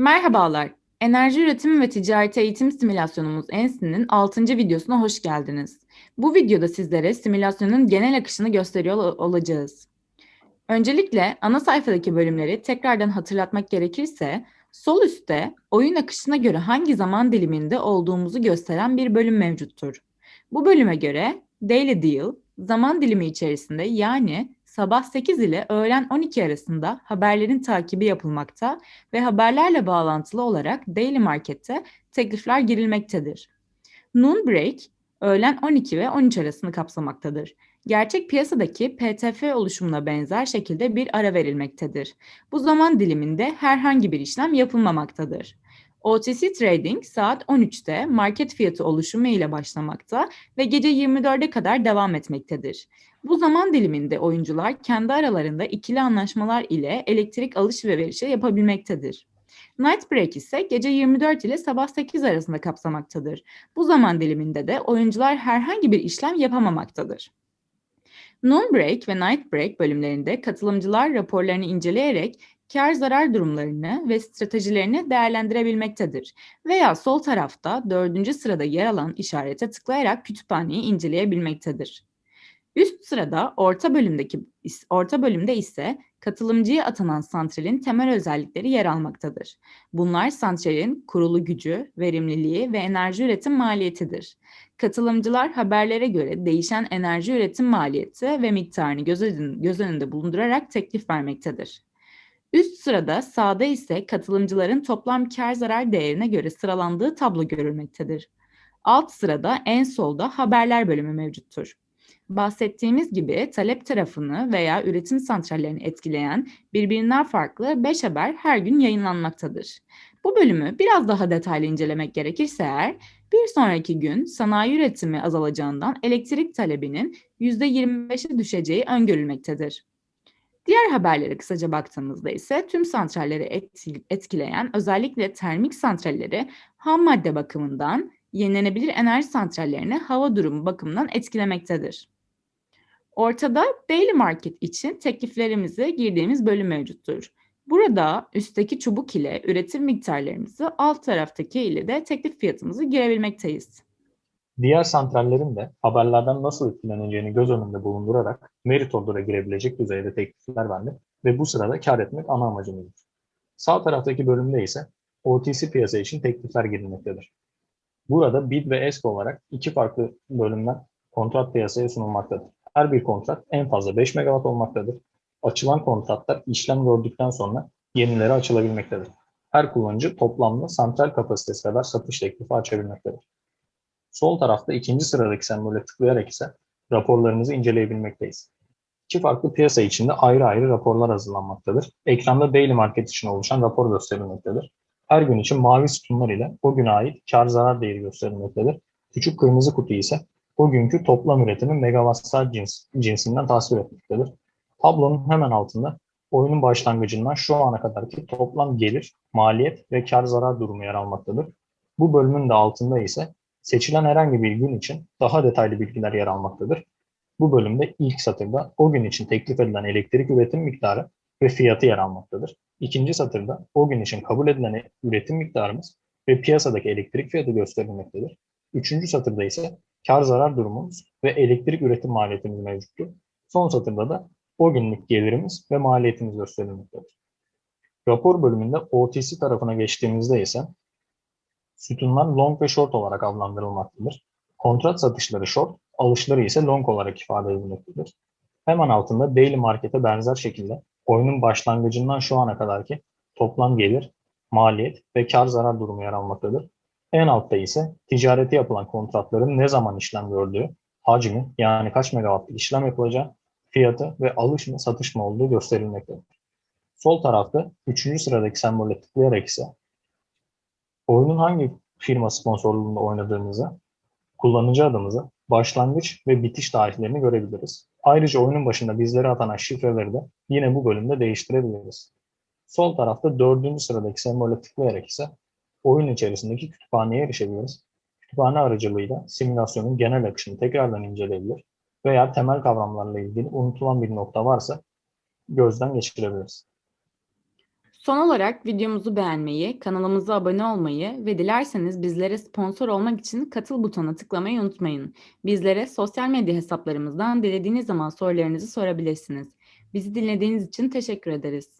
Merhabalar. Enerji üretimi ve ticareti eğitim simülasyonumuz ENSİ'nin 6. videosuna hoş geldiniz. Bu videoda sizlere simülasyonun genel akışını gösteriyor olacağız. Öncelikle ana sayfadaki bölümleri tekrardan hatırlatmak gerekirse, sol üstte oyun akışına göre hangi zaman diliminde olduğumuzu gösteren bir bölüm mevcuttur. Bu bölüme göre Daily Deal, zaman dilimi içerisinde yani sabah 8 ile öğlen 12 arasında haberlerin takibi yapılmakta ve haberlerle bağlantılı olarak Daily Market'te teklifler girilmektedir. Noon Break, öğlen 12 ve 13 arasını kapsamaktadır. Gerçek piyasadaki PTF oluşumuna benzer şekilde bir ara verilmektedir. Bu zaman diliminde herhangi bir işlem yapılmamaktadır. OTC Trading saat 13'te market fiyatı oluşumu ile başlamakta ve gece 24'e kadar devam etmektedir. Bu zaman diliminde oyuncular kendi aralarında ikili anlaşmalar ile elektrik alış ve verişi yapabilmektedir. Night Break ise gece 24 ile sabah 8 arasında kapsamaktadır. Bu zaman diliminde de oyuncular herhangi bir işlem yapamamaktadır. Noon Break ve Night Break bölümlerinde katılımcılar raporlarını inceleyerek kar zarar durumlarını ve stratejilerini değerlendirebilmektedir. Veya sol tarafta dördüncü sırada yer alan işarete tıklayarak kütüphaneyi inceleyebilmektedir. Üst sırada orta bölümdeki orta bölümde ise katılımcıya atanan santralin temel özellikleri yer almaktadır. Bunlar santralin kurulu gücü, verimliliği ve enerji üretim maliyetidir. Katılımcılar haberlere göre değişen enerji üretim maliyeti ve miktarını göz, önünde bulundurarak teklif vermektedir. Üst sırada sağda ise katılımcıların toplam kar zarar değerine göre sıralandığı tablo görülmektedir. Alt sırada en solda haberler bölümü mevcuttur. Bahsettiğimiz gibi talep tarafını veya üretim santrallerini etkileyen birbirinden farklı 5 haber her gün yayınlanmaktadır. Bu bölümü biraz daha detaylı incelemek gerekirse eğer, bir sonraki gün sanayi üretimi azalacağından elektrik talebinin %25'e düşeceği öngörülmektedir. Diğer haberlere kısaca baktığımızda ise tüm santralleri etkileyen özellikle termik santralleri ham madde bakımından yenilenebilir enerji santrallerini hava durumu bakımından etkilemektedir. Ortada daily market için tekliflerimizi girdiğimiz bölüm mevcuttur. Burada üstteki çubuk ile üretim miktarlarımızı, alt taraftaki ile de teklif fiyatımızı girebilmekteyiz. Diğer santrallerin de haberlerden nasıl etkileneceğini göz önünde bulundurarak merit order'a girebilecek düzeyde teklifler vermek ve bu sırada kar etmek ana amacımızdır. Sağ taraftaki bölümde ise OTC piyasa için teklifler girilmektedir. Burada bid ve ESK olarak iki farklı bölümden kontrat piyasaya sunulmaktadır. Her bir kontrat en fazla 5 megawatt olmaktadır. Açılan kontratlar işlem gördükten sonra yenileri açılabilmektedir. Her kullanıcı toplamda santral kapasitesi kadar satış teklifi açabilmektedir. Sol tarafta ikinci sıradaki sembole tıklayarak ise raporlarımızı inceleyebilmekteyiz. İki farklı piyasa içinde ayrı ayrı raporlar hazırlanmaktadır. Ekranda daily market için oluşan rapor gösterilmektedir. Her gün için mavi sütunlar ile o güne ait kar zarar değeri gösterilmektedir. Küçük kırmızı kutu ise o günkü toplam üretimi megawatt cins, cinsinden tasvir etmektedir. Tablonun hemen altında oyunun başlangıcından şu ana kadarki toplam gelir, maliyet ve kar zarar durumu yer almaktadır. Bu bölümün de altında ise seçilen herhangi bir gün için daha detaylı bilgiler yer almaktadır. Bu bölümde ilk satırda o gün için teklif edilen elektrik üretim miktarı ve fiyatı yer almaktadır. İkinci satırda o gün için kabul edilen üretim miktarımız ve piyasadaki elektrik fiyatı gösterilmektedir. Üçüncü satırda ise kar zarar durumumuz ve elektrik üretim maliyetimiz mevcuttur. Son satırda da o günlük gelirimiz ve maliyetimiz gösterilmektedir. Rapor bölümünde OTC tarafına geçtiğimizde ise sütunlar long ve short olarak adlandırılmaktadır. Kontrat satışları short, alışları ise long olarak ifade edilmektedir. Hemen altında daily markete benzer şekilde oyunun başlangıcından şu ana kadarki toplam gelir, maliyet ve kar zarar durumu yer almaktadır. En altta ise ticareti yapılan kontratların ne zaman işlem gördüğü, hacmi yani kaç megawattlık işlem yapılacağı, fiyatı ve alış mı satış mı olduğu gösterilmektedir. Sol tarafta 3. sıradaki sembole tıklayarak ise oyunun hangi firma sponsorluğunda oynadığımızı, kullanıcı adımızı, başlangıç ve bitiş tarihlerini görebiliriz. Ayrıca oyunun başında bizlere atanan şifreleri de yine bu bölümde değiştirebiliriz. Sol tarafta dördüncü sıradaki sembole tıklayarak ise oyun içerisindeki kütüphaneye erişebiliriz. Kütüphane aracılığıyla simülasyonun genel akışını tekrardan inceleyebilir veya temel kavramlarla ilgili unutulan bir nokta varsa gözden geçirebiliriz. Son olarak videomuzu beğenmeyi, kanalımıza abone olmayı ve dilerseniz bizlere sponsor olmak için katıl butonuna tıklamayı unutmayın. Bizlere sosyal medya hesaplarımızdan dilediğiniz zaman sorularınızı sorabilirsiniz. Bizi dinlediğiniz için teşekkür ederiz.